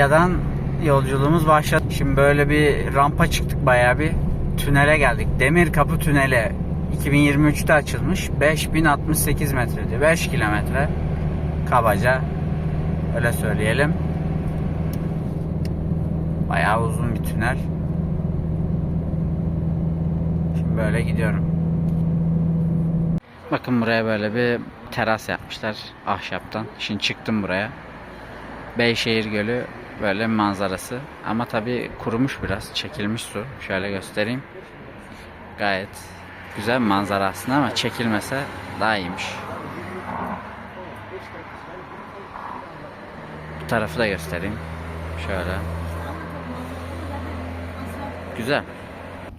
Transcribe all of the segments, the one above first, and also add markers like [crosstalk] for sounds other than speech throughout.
Antalya'dan yolculuğumuz başladı. Şimdi böyle bir rampa çıktık bayağı bir tünele geldik. Demir Kapı Tüneli 2023'te açılmış. 5068 metreydi. 5 kilometre kabaca öyle söyleyelim. Bayağı uzun bir tünel. Şimdi böyle gidiyorum. Bakın buraya böyle bir teras yapmışlar ahşaptan. Şimdi çıktım buraya. Beyşehir Gölü böyle manzarası. Ama tabi kurumuş biraz. Çekilmiş su. Şöyle göstereyim. Gayet güzel manzara aslında ama çekilmese daha iyiymiş. Bu tarafı da göstereyim. Şöyle. Güzel.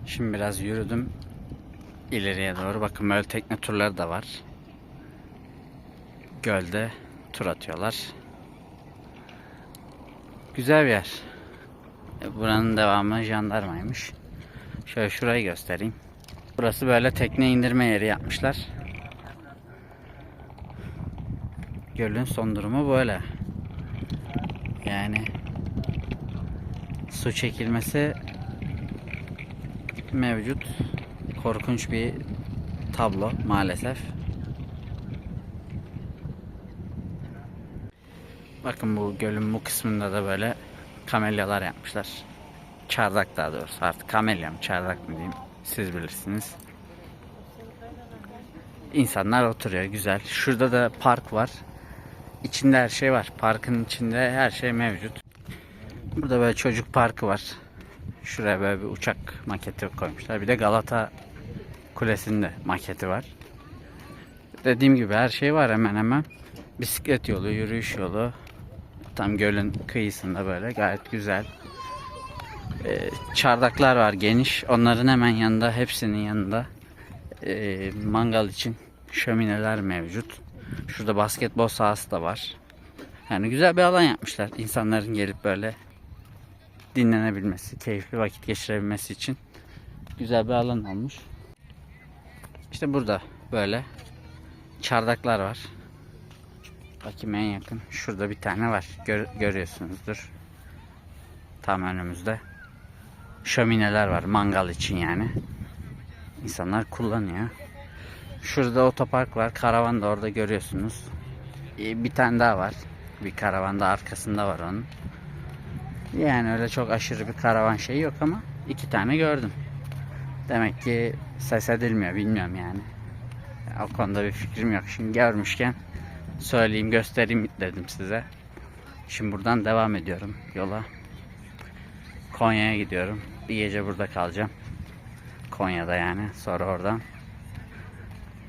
Şimdi biraz yürüdüm. ileriye doğru. Bakın böyle tekne turları da var. Gölde tur atıyorlar. Güzel bir yer. E, Buranın devamı jandarmaymış. Şöyle şurayı göstereyim. Burası böyle tekne indirme yeri yapmışlar. Gölün son durumu böyle. Yani su çekilmesi mevcut. Korkunç bir tablo maalesef. Bakın bu gölün bu kısmında da böyle kamelyalar yapmışlar. Çardak daha doğrusu artık kamelya mı çardak mı diyeyim siz bilirsiniz. İnsanlar oturuyor güzel. Şurada da park var. İçinde her şey var. Parkın içinde her şey mevcut. Burada böyle çocuk parkı var. Şuraya böyle bir uçak maketi koymuşlar. Bir de Galata Kulesi'nde maketi var. Dediğim gibi her şey var hemen hemen. Bisiklet yolu, yürüyüş yolu. Tam gölün kıyısında böyle gayet güzel. Ee, çardaklar var geniş. Onların hemen yanında, hepsinin yanında ee, mangal için şömineler mevcut. Şurada basketbol sahası da var. Yani güzel bir alan yapmışlar. İnsanların gelip böyle dinlenebilmesi, keyifli vakit geçirebilmesi için güzel bir alan olmuş. İşte burada böyle çardaklar var. Bakayım en yakın. Şurada bir tane var. Gör, görüyorsunuzdur. Tam önümüzde. Şömineler var. Mangal için yani. İnsanlar kullanıyor. Şurada otopark var. Karavan da orada görüyorsunuz. Ee, Bir tane daha var. Bir karavan da arkasında var onun. Yani öyle çok aşırı bir karavan şeyi yok ama iki tane gördüm. Demek ki ses edilmiyor. Bilmiyorum yani. O konuda bir fikrim yok. Şimdi görmüşken söyleyeyim göstereyim dedim size. Şimdi buradan devam ediyorum yola. Konya'ya gidiyorum. Bir gece burada kalacağım. Konya'da yani. Sonra oradan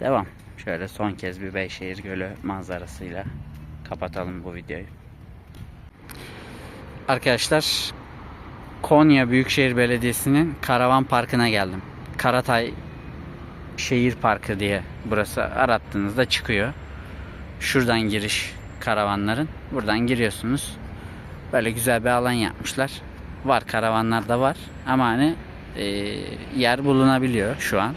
devam. Şöyle son kez bir Beyşehir Gölü manzarasıyla kapatalım bu videoyu. Arkadaşlar Konya Büyükşehir Belediyesi'nin Karavan Parkı'na geldim. Karatay Şehir Parkı diye burası arattığınızda çıkıyor. Şuradan giriş karavanların. Buradan giriyorsunuz. Böyle güzel bir alan yapmışlar. Var karavanlar da var. Ama hani e, yer bulunabiliyor şu an.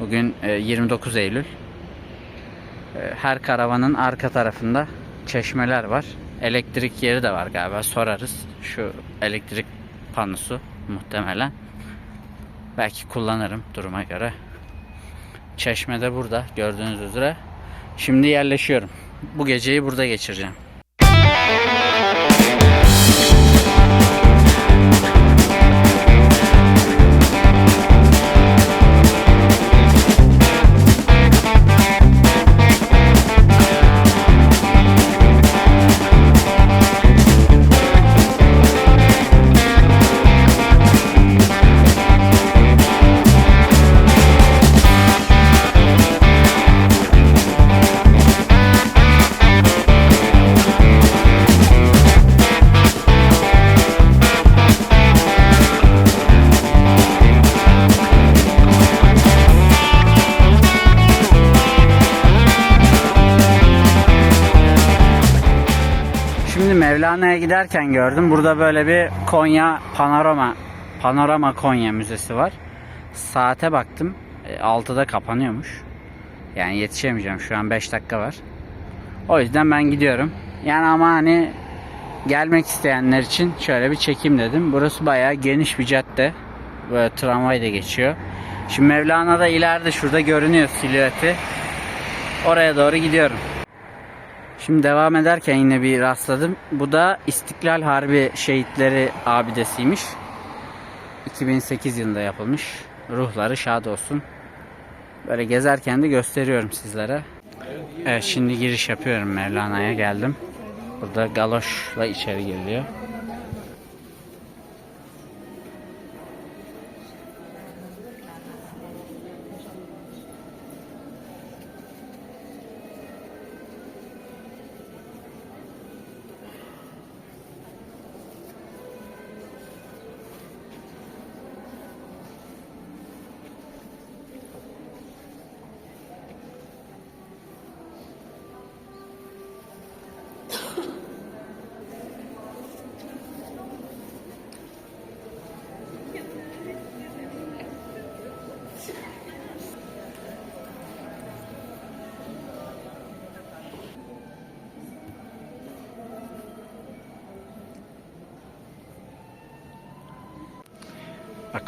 Bugün e, 29 Eylül. E, her karavanın arka tarafında çeşmeler var. Elektrik yeri de var galiba. Sorarız. Şu elektrik panosu muhtemelen. Belki kullanırım duruma göre. Çeşme de burada gördüğünüz üzere. Şimdi yerleşiyorum. Bu geceyi burada geçireceğim. Mevlana'ya giderken gördüm. Burada böyle bir Konya Panorama Panorama Konya Müzesi var. Saate baktım. e, 6'da kapanıyormuş. Yani yetişemeyeceğim. Şu an 5 dakika var. O yüzden ben gidiyorum. Yani ama hani gelmek isteyenler için şöyle bir çekim dedim. Burası bayağı geniş bir cadde. Böyle tramvay da geçiyor. Şimdi Mevlana da ileride şurada görünüyor silüeti. Oraya doğru gidiyorum. Şimdi devam ederken yine bir rastladım. Bu da İstiklal Harbi Şehitleri abidesiymiş. 2008 yılında yapılmış. Ruhları şad olsun. Böyle gezerken de gösteriyorum sizlere. Evet şimdi giriş yapıyorum Mevlana'ya geldim. Burada galoşla içeri giriliyor.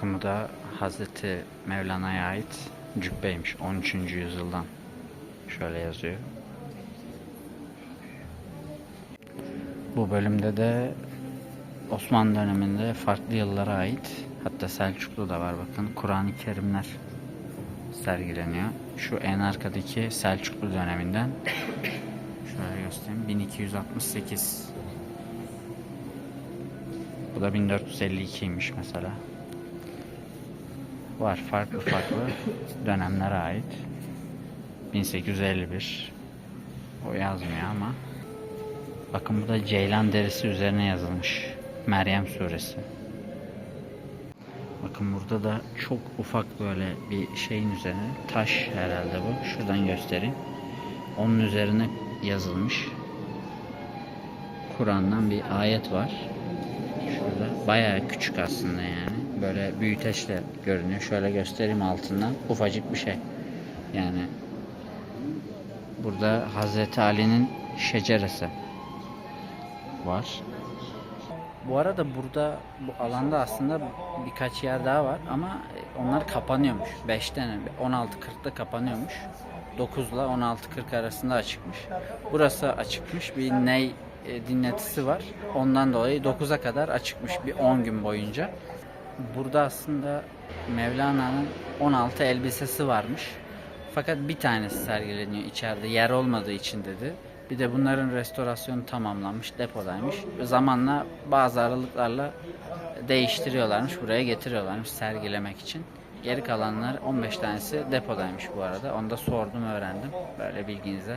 Bu da Hazreti Mevlana'ya ait cübbeymiş 13. yüzyıldan. Şöyle yazıyor. Bu bölümde de Osmanlı döneminde farklı yıllara ait hatta Selçuklu da var bakın Kur'an-ı Kerimler sergileniyor. Şu en arkadaki Selçuklu döneminden şöyle göstereyim 1268 bu da 1452'ymiş mesela. Var farklı farklı dönemlere ait. 1851 o yazmıyor ama bakın bu da Ceylan derisi üzerine yazılmış. Meryem suresi. Bakın burada da çok ufak böyle bir şeyin üzerine taş herhalde bu. Şuradan göstereyim. Onun üzerine yazılmış. Kur'an'dan bir ayet var. Şurada bayağı küçük aslında yani. Böyle büyüteçle görünüyor. Şöyle göstereyim altından. Ufacık bir şey. Yani burada Hazreti Ali'nin şeceresi var. Bu arada burada bu alanda aslında birkaç yer daha var ama onlar kapanıyormuş. 5'ten 16.40'da kapanıyormuş. 9 ile 16.40 arasında açıkmış. Burası açıkmış. Bir ney e, dinletisi var. Ondan dolayı 9'a kadar açıkmış bir 10 gün boyunca. Burada aslında Mevlana'nın 16 elbisesi varmış. Fakat bir tanesi sergileniyor içeride yer olmadığı için dedi. Bir de bunların restorasyonu tamamlanmış, depodaymış. Zamanla bazı aralıklarla değiştiriyorlarmış, buraya getiriyorlarmış sergilemek için. Geri kalanlar 15 tanesi depodaymış bu arada. Onu da sordum, öğrendim. Böyle bilginize.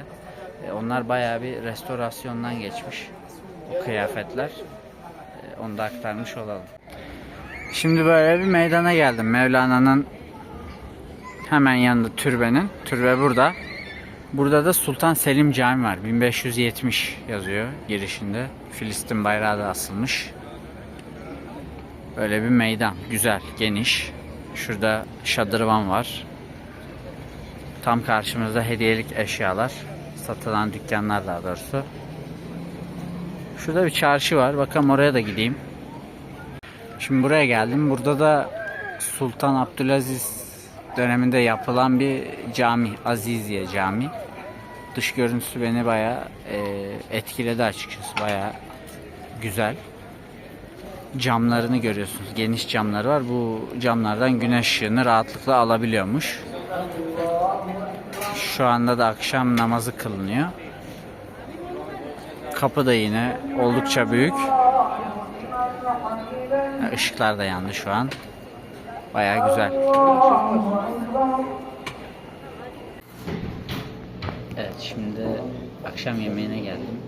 E, Onlar bayağı bir restorasyondan geçmiş. O kıyafetler. E, Onu da aktarmış olalım. Şimdi böyle bir meydana geldim. Mevlana'nın hemen yanında türbenin. Türbe burada. Burada da Sultan Selim Cami var. 1570 yazıyor girişinde. Filistin bayrağı da asılmış. Böyle bir meydan. Güzel, geniş. Şurada şadırvan var. Tam karşımızda hediyelik eşyalar. Satılan dükkanlar daha doğrusu. Şurada bir çarşı var. Bakalım oraya da gideyim. Şimdi buraya geldim. Burada da Sultan Abdülaziz döneminde yapılan bir cami. Aziziye Cami. Dış görüntüsü beni bayağı e, etkiledi açıkçası. Bayağı güzel. Camlarını görüyorsunuz. Geniş camları var. Bu camlardan güneş ışığını rahatlıkla alabiliyormuş. Şu anda da akşam namazı kılınıyor. Kapı da yine oldukça büyük. Işıklar da yandı şu an. Bayağı güzel. Evet şimdi akşam yemeğine geldim.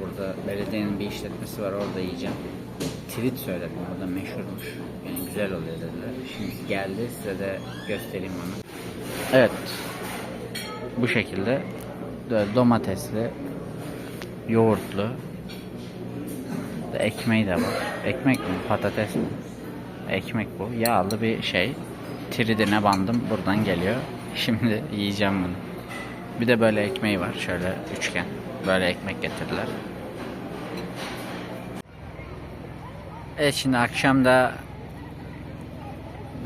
Burada belediyenin bir işletmesi var orada yiyeceğim. Trit söyledim orada meşhurmuş. Yani güzel oluyor dediler. Şimdi geldi size de göstereyim onu. Evet. Bu şekilde domatesli, yoğurtlu, Ekmeği de var. Ekmek mi? Patates mi? Ekmek bu. Yağlı bir şey. Tridine bandım. Buradan geliyor. [laughs] Şimdi yiyeceğim bunu. Bir de böyle ekmeği var. Şöyle üçgen. Böyle ekmek getirdiler. Evet şimdi akşam da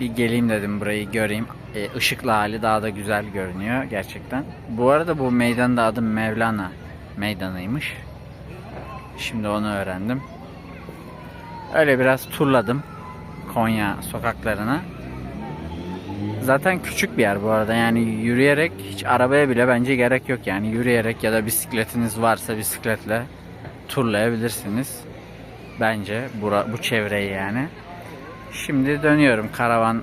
bir geleyim dedim burayı göreyim. E, ışıklı hali daha da güzel görünüyor gerçekten. Bu arada bu meydanın da adı Mevlana meydanıymış. Şimdi onu öğrendim. Öyle biraz turladım Konya sokaklarına. Zaten küçük bir yer bu arada yani yürüyerek hiç arabaya bile bence gerek yok yani yürüyerek ya da bisikletiniz varsa bisikletle turlayabilirsiniz. Bence bura, bu çevreyi yani. Şimdi dönüyorum karavan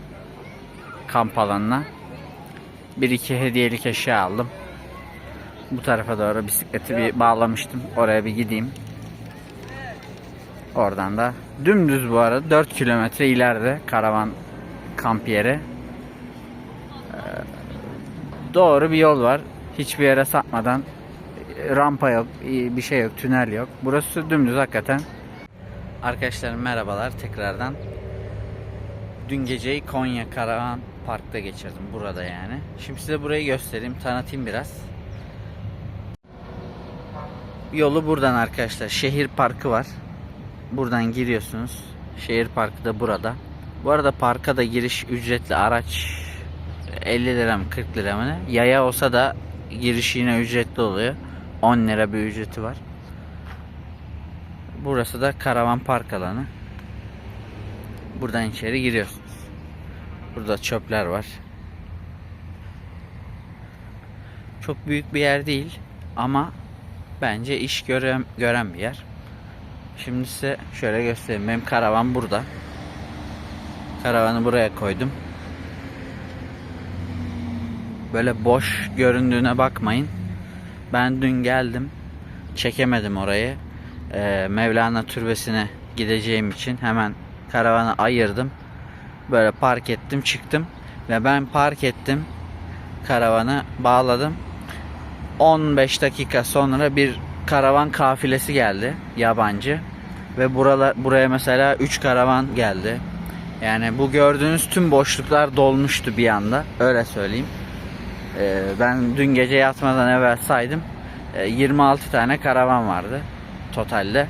kamp alanına. Bir iki hediyelik eşya aldım. Bu tarafa doğru bisikleti bir bağlamıştım. Oraya bir gideyim. Oradan da dümdüz bu arada 4 kilometre ileride karavan kamp yeri. Ee, Doğru bir yol var. Hiçbir yere sapmadan e, rampa yok, e, bir şey yok, tünel yok. Burası dümdüz hakikaten. Arkadaşlar merhabalar tekrardan. Dün geceyi Konya Karavan Park'ta geçirdim burada yani. Şimdi size burayı göstereyim, tanıtayım biraz. Yolu buradan arkadaşlar. Şehir parkı var. Buradan giriyorsunuz. Şehir parkı da burada. Bu arada parka da giriş ücretli araç 50 lira mı 40 lira mı ne? Yaya olsa da giriş yine ücretli oluyor. 10 lira bir ücreti var. Burası da karavan park alanı. Buradan içeri giriyorsunuz. Burada çöpler var. Çok büyük bir yer değil ama bence iş gören, gören bir yer. Şimdi size şöyle göstereyim. Benim karavan burada. Karavanı buraya koydum. Böyle boş göründüğüne bakmayın. Ben dün geldim. Çekemedim orayı. Ee, Mevlana Türbesi'ne gideceğim için hemen karavanı ayırdım. Böyle park ettim çıktım. Ve ben park ettim. Karavanı bağladım. 15 dakika sonra bir karavan kafilesi geldi. Yabancı. Ve buralar, buraya mesela 3 karavan geldi. Yani bu gördüğünüz tüm boşluklar dolmuştu bir anda. Öyle söyleyeyim. Ee, ben dün gece yatmadan evvel saydım. Ee, 26 tane karavan vardı totalde.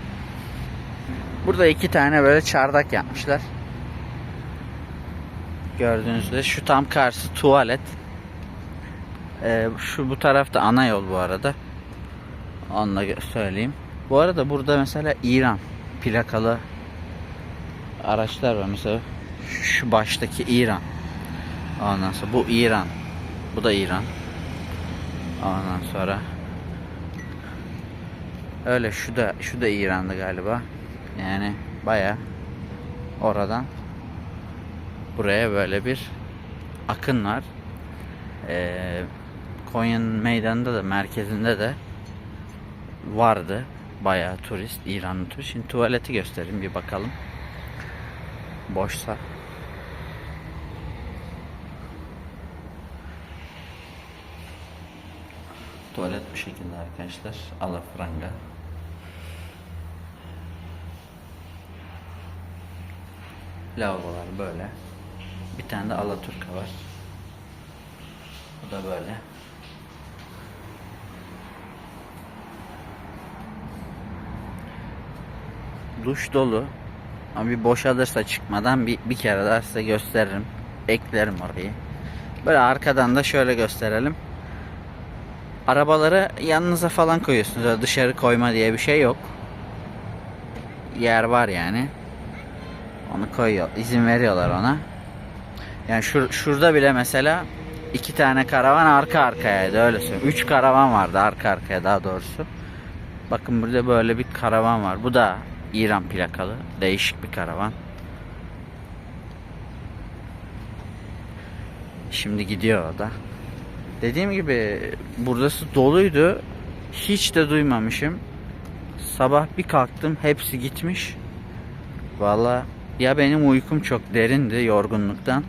Burada iki tane böyle çardak yapmışlar. Gördüğünüz gibi şu tam karşı tuvalet. Ee, şu bu tarafta ana yol bu arada. Onu da söyleyeyim. Bu arada burada mesela İran plakalı araçlar var. Mesela şu baştaki İran. Ondan sonra bu İran. Bu da İran. Ondan sonra öyle şu da şu da İran'dı galiba. Yani baya oradan buraya böyle bir akın var. Ee, Konya'nın meydanında da merkezinde de vardı. Bayağı turist, İranlı turist. Şimdi tuvaleti göstereyim bir bakalım. Boşsa. Tuvalet bu şekilde arkadaşlar. Alafranga. Lavabolar böyle. Bir tane de Alaturka var. Bu da böyle. Duş dolu. Ama bir boşalırsa çıkmadan bir, bir kere daha size gösteririm. Eklerim orayı. Böyle arkadan da şöyle gösterelim. Arabaları yanınıza falan koyuyorsunuz. Öyle dışarı koyma diye bir şey yok. Yer var yani. Onu koyuyor. izin veriyorlar ona. Yani şur, şurada bile mesela iki tane karavan arka arkayaydı öyle söyleyeyim. Üç karavan vardı arka arkaya daha doğrusu. Bakın burada böyle bir karavan var. Bu da İran plakalı. Değişik bir karavan. Şimdi gidiyor o da. Dediğim gibi burası doluydu. Hiç de duymamışım. Sabah bir kalktım hepsi gitmiş. Valla ya benim uykum çok derindi yorgunluktan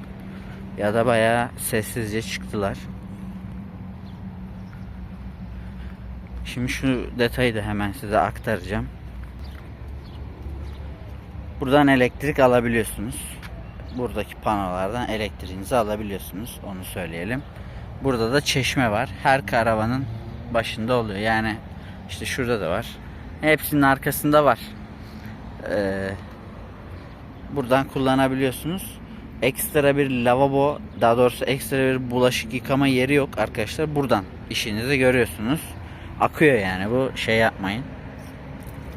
ya da bayağı sessizce çıktılar. Şimdi şu detayı da hemen size aktaracağım. Buradan elektrik alabiliyorsunuz. Buradaki panolardan elektriğinizi alabiliyorsunuz. Onu söyleyelim. Burada da çeşme var. Her karavanın başında oluyor. Yani işte şurada da var. Hepsinin arkasında var. Ee, buradan kullanabiliyorsunuz. Ekstra bir lavabo, daha doğrusu ekstra bir bulaşık yıkama yeri yok arkadaşlar. Buradan işinizi görüyorsunuz. Akıyor yani bu şey yapmayın.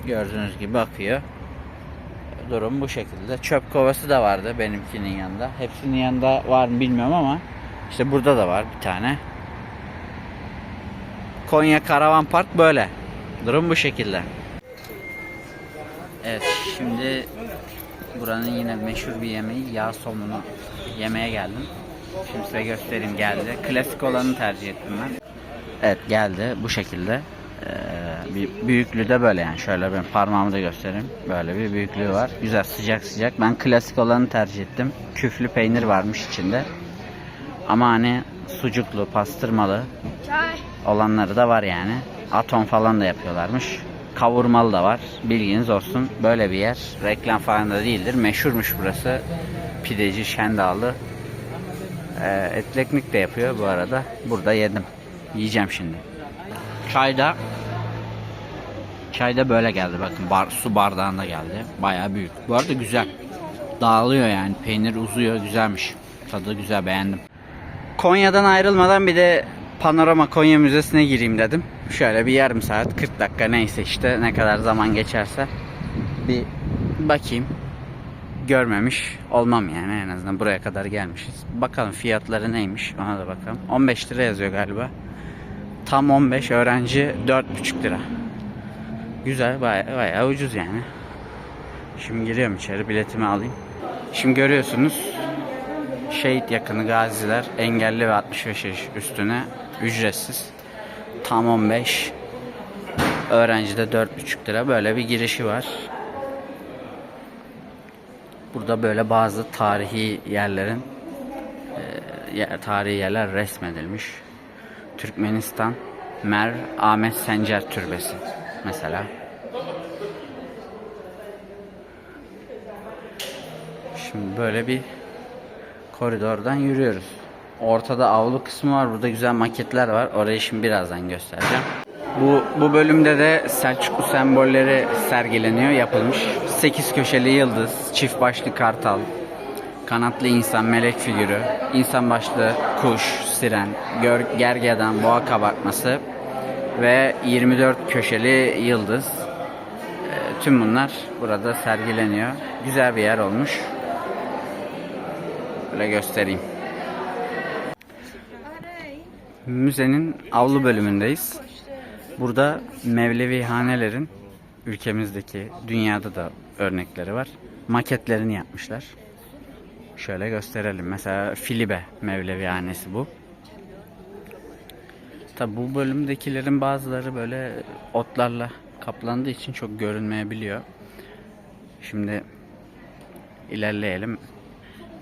Gördüğünüz gibi akıyor. Durum bu şekilde. Çöp kovası da vardı benimkinin yanında. Hepsinin yanında var mı bilmiyorum ama işte burada da var bir tane. Konya Karavan Park böyle. Durum bu şekilde. Evet şimdi buranın yine meşhur bir yemeği yağ somunu yemeye geldim. Şimdi size göstereyim geldi. Klasik olanı tercih ettim ben. Evet geldi bu şekilde. Ee, bir büyüklüğü de böyle yani şöyle ben parmağımı da göstereyim. Böyle bir büyüklüğü var. Güzel sıcak sıcak. Ben klasik olanı tercih ettim. Küflü peynir varmış içinde. Ama hani sucuklu, pastırmalı olanları da var yani. Atom falan da yapıyorlarmış. Kavurmalı da var. Bilginiz olsun. Böyle bir yer. Reklam falan da değildir. Meşhurmuş burası. Pideci Şendağlı. Ee, etli ekmek de yapıyor bu arada. Burada yedim. Yiyeceğim şimdi. Çayda Çayda böyle geldi bakın bar, su bardağında geldi. Bayağı büyük. Bu arada güzel. Dağılıyor yani. Peynir uzuyor. Güzelmiş. Tadı güzel beğendim. Konya'dan ayrılmadan bir de Panorama Konya Müzesi'ne gireyim dedim. Şöyle bir yarım saat 40 dakika neyse işte ne kadar zaman geçerse bir bakayım. Görmemiş olmam yani en azından buraya kadar gelmişiz. Bakalım fiyatları neymiş ona da bakalım. 15 lira yazıyor galiba. Tam 15 öğrenci 4,5 lira. Güzel bayağı, bayağı ucuz yani. Şimdi giriyorum içeri biletimi alayım. Şimdi görüyorsunuz şehit yakını gaziler engelli ve 65 yaş üstüne ücretsiz. Tam 15. Öğrencide 4,5 lira böyle bir girişi var. Burada böyle bazı tarihi yerlerin e, tarihi yerler resmedilmiş. Türkmenistan Mer Ahmet Sencer Türbesi mesela. Şimdi böyle bir koridordan yürüyoruz. Ortada avlu kısmı var. Burada güzel maketler var. Orayı şimdi birazdan göstereceğim. Bu, bu bölümde de Selçuklu sembolleri sergileniyor, yapılmış. 8 köşeli yıldız, çift başlı kartal, kanatlı insan, melek figürü, insan başlı kuş, siren, gör, gergedan, boğa kabartması ve 24 köşeli yıldız. Ee, tüm bunlar burada sergileniyor. Güzel bir yer olmuş. Böyle göstereyim. Müzenin avlu bölümündeyiz. Burada Mevlevi hanelerin ülkemizdeki dünyada da örnekleri var. Maketlerini yapmışlar. Şöyle gösterelim. Mesela Filibe Mevlevi hanesi bu. Tabi bu bölümdekilerin bazıları böyle otlarla kaplandığı için çok görünmeyebiliyor. Şimdi ilerleyelim.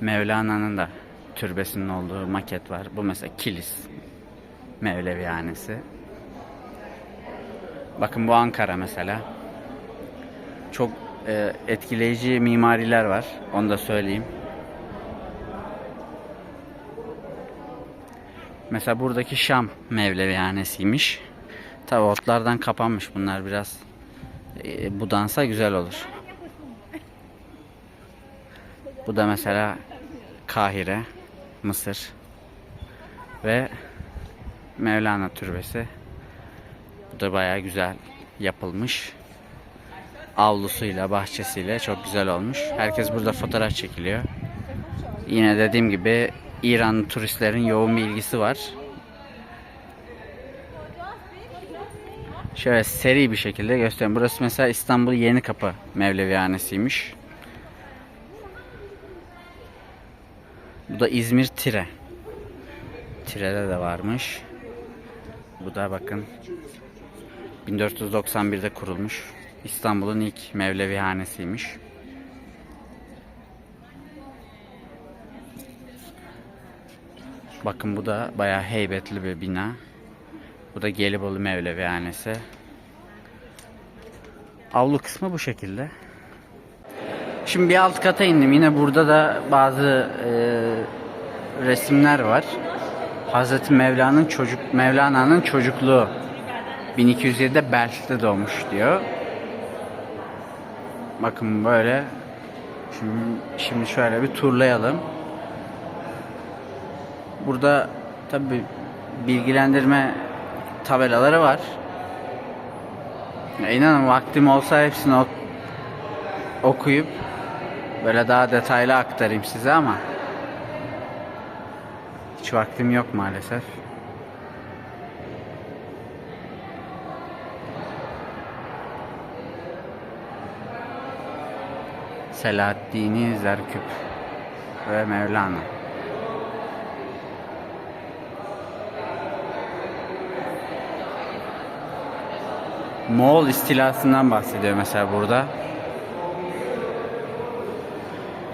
Mevlana'nın da türbesinin olduğu maket var. Bu mesela kilis. Mevlevihanesi. Bakın bu Ankara mesela. Çok e, etkileyici mimariler var. Onu da söyleyeyim. Mesela buradaki Şam Mevlevihanesiymiş. Tabi otlardan kapanmış bunlar biraz. E, budansa güzel olur. Bu da mesela Kahire, Mısır ve Mevlana Türbesi. Bu da bayağı güzel yapılmış. Avlusuyla, bahçesiyle çok güzel olmuş. Herkes burada fotoğraf çekiliyor. Yine dediğim gibi İran turistlerin yoğun bir ilgisi var. Şöyle seri bir şekilde göstereyim. Burası mesela İstanbul Yenikapı Mevlevihanesi'ymiş. Bu da İzmir Tire. Tire'de de varmış. Bu da bakın 1491'de kurulmuş. İstanbul'un ilk Mevlevihanesiymiş. Bakın bu da bayağı heybetli bir bina. Bu da Gelibolu Mevlevihanesi. Avlu kısmı bu şekilde. Şimdi bir alt kata indim. Yine burada da bazı e, resimler var. Hazreti Mevla'nın çocuk Mevlana'nın çocukluğu 1207'de Belç'te doğmuş diyor. Bakın böyle. Şimdi şimdi şöyle bir turlayalım. Burada tabi bilgilendirme tabelaları var. Ya inanın vaktim olsa hepsini ok- okuyup böyle daha detaylı aktarayım size ama hiç vaktim yok maalesef. Selahaddin Zerküp ve Mevlana. Moğol istilasından bahsediyor mesela burada.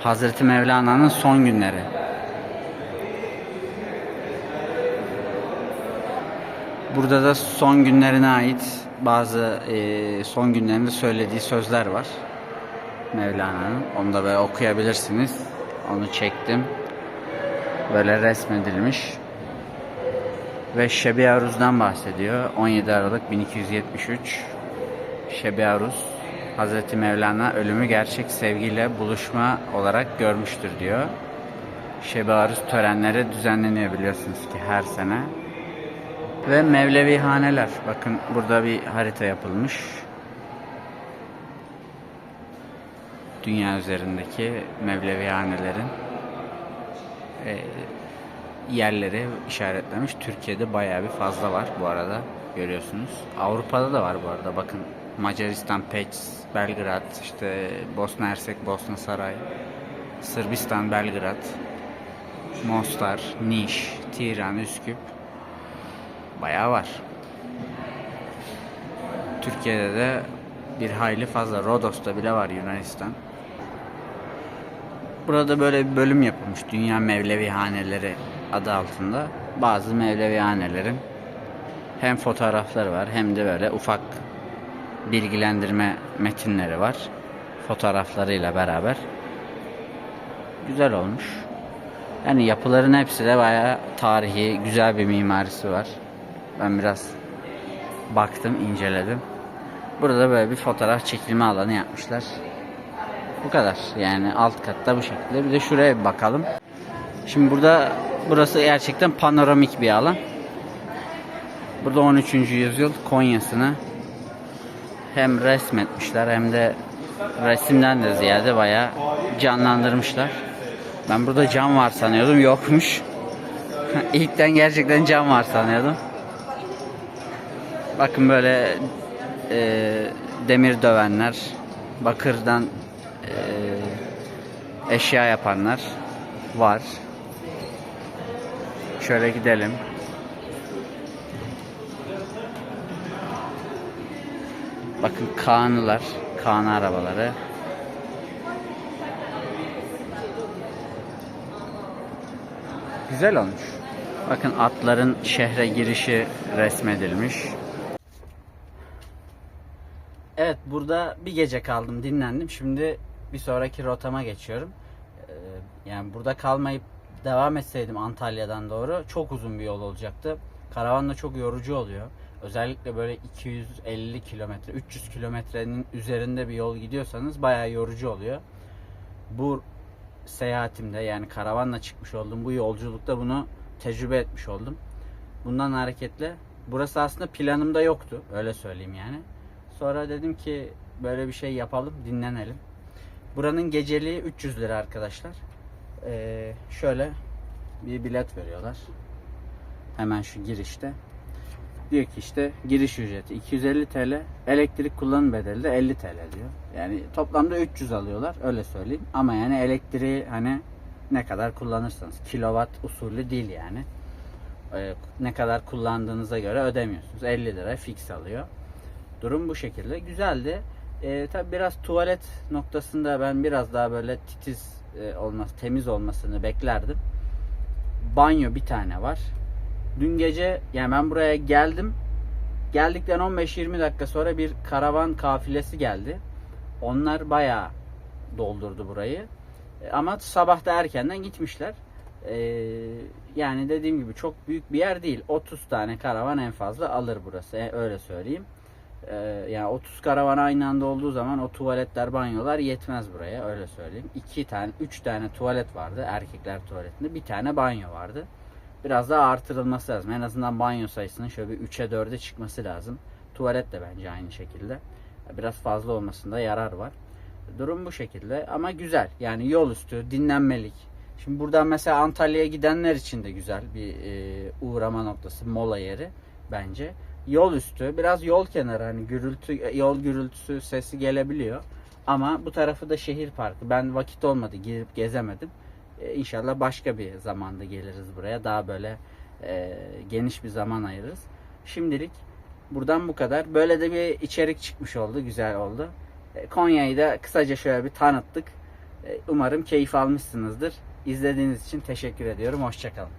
Hazreti Mevlana'nın son günleri. Burada da son günlerine ait bazı eee, son günlerinde söylediği sözler var. Mevlana'nın. Onu da böyle okuyabilirsiniz. Onu çektim. Böyle resmedilmiş. Ve Şebi Aruz'dan bahsediyor. 17 Aralık 1273. Şebi Aruz, Hazreti Mevlana ölümü gerçek sevgiyle buluşma olarak görmüştür diyor. Şebi Aruz törenleri düzenleniyor biliyorsunuz ki her sene. Ve Mevlevi haneler. Bakın burada bir harita yapılmış. Dünya üzerindeki Mevlevi hanelerin e, yerleri işaretlemiş. Türkiye'de bayağı bir fazla var bu arada görüyorsunuz. Avrupa'da da var bu arada bakın Macaristan, Peç, Belgrad, işte Bosna Hersek, Bosna Saray, Sırbistan, Belgrad, Mostar, Niş, Tiran, Üsküp bayağı var. Türkiye'de de bir hayli fazla. Rodos'ta bile var Yunanistan. Burada böyle bir bölüm yapılmış. Dünya Mevlevi Haneleri adı altında. Bazı Mevlevi Hanelerin hem fotoğrafları var hem de böyle ufak bilgilendirme metinleri var. Fotoğraflarıyla beraber. Güzel olmuş. Yani yapıların hepsi de bayağı tarihi, güzel bir mimarisi var. Ben biraz baktım, inceledim. Burada böyle bir fotoğraf çekilme alanı yapmışlar. Bu kadar. Yani alt katta bu şekilde. Bir de şuraya bir bakalım. Şimdi burada burası gerçekten panoramik bir alan. Burada 13. yüzyıl Konya'sını hem resmetmişler hem de resimden de ziyade bayağı canlandırmışlar. Ben burada cam var sanıyordum. Yokmuş. [laughs] İlkten gerçekten cam var sanıyordum. Bakın böyle e, demir dövenler, bakırdan e, eşya yapanlar var. Şöyle gidelim. Bakın Kaan'ılar, Kaan arabaları. Güzel olmuş. Bakın atların şehre girişi resmedilmiş. Evet burada bir gece kaldım dinlendim. Şimdi bir sonraki rotama geçiyorum. Ee, yani burada kalmayıp devam etseydim Antalya'dan doğru çok uzun bir yol olacaktı. Karavanla çok yorucu oluyor. Özellikle böyle 250 kilometre, 300 kilometrenin üzerinde bir yol gidiyorsanız bayağı yorucu oluyor. Bu seyahatimde yani karavanla çıkmış olduğum bu yolculukta bunu tecrübe etmiş oldum. Bundan hareketle burası aslında planımda yoktu. Öyle söyleyeyim yani. Sonra dedim ki böyle bir şey yapalım, dinlenelim. Buranın geceliği 300 lira arkadaşlar. Ee, şöyle bir bilet veriyorlar. Hemen şu girişte. Diyor ki işte giriş ücreti 250 TL, elektrik kullanım bedeli de 50 TL diyor. Yani toplamda 300 alıyorlar öyle söyleyeyim. Ama yani elektriği hani ne kadar kullanırsanız kilowatt usulü değil yani. Ee, ne kadar kullandığınıza göre ödemiyorsunuz. 50 lira fix alıyor. Durum bu şekilde. Güzeldi. Ee, tabi biraz tuvalet noktasında ben biraz daha böyle titiz e, olması, temiz olmasını beklerdim. Banyo bir tane var. Dün gece yani ben buraya geldim. Geldikten 15-20 dakika sonra bir karavan kafilesi geldi. Onlar bayağı doldurdu burayı. E, Ama sabah da erkenden gitmişler. E, yani dediğim gibi çok büyük bir yer değil. 30 tane karavan en fazla alır burası. Öyle söyleyeyim. E, yani 30 karavan aynı anda olduğu zaman o tuvaletler, banyolar yetmez buraya. Öyle söyleyeyim. 2 tane, 3 tane tuvalet vardı erkekler tuvaletinde. Bir tane banyo vardı. Biraz daha artırılması lazım. En azından banyo sayısının şöyle bir 3'e 4'e çıkması lazım. Tuvalet de bence aynı şekilde. Biraz fazla olmasında yarar var. Durum bu şekilde ama güzel. Yani yol üstü, dinlenmelik. Şimdi buradan mesela Antalya'ya gidenler için de güzel bir e, uğrama noktası, mola yeri bence. Yol üstü, biraz yol kenarı hani gürültü, yol gürültüsü sesi gelebiliyor. Ama bu tarafı da şehir parkı. Ben vakit olmadı, girip gezemedim. E, İnşallah başka bir zamanda geliriz buraya. Daha böyle e, geniş bir zaman ayırırız. Şimdilik buradan bu kadar. Böyle de bir içerik çıkmış oldu. Güzel oldu. E, Konya'yı da kısaca şöyle bir tanıttık. E, Umarım keyif almışsınızdır. İzlediğiniz için teşekkür ediyorum. Hoşçakalın.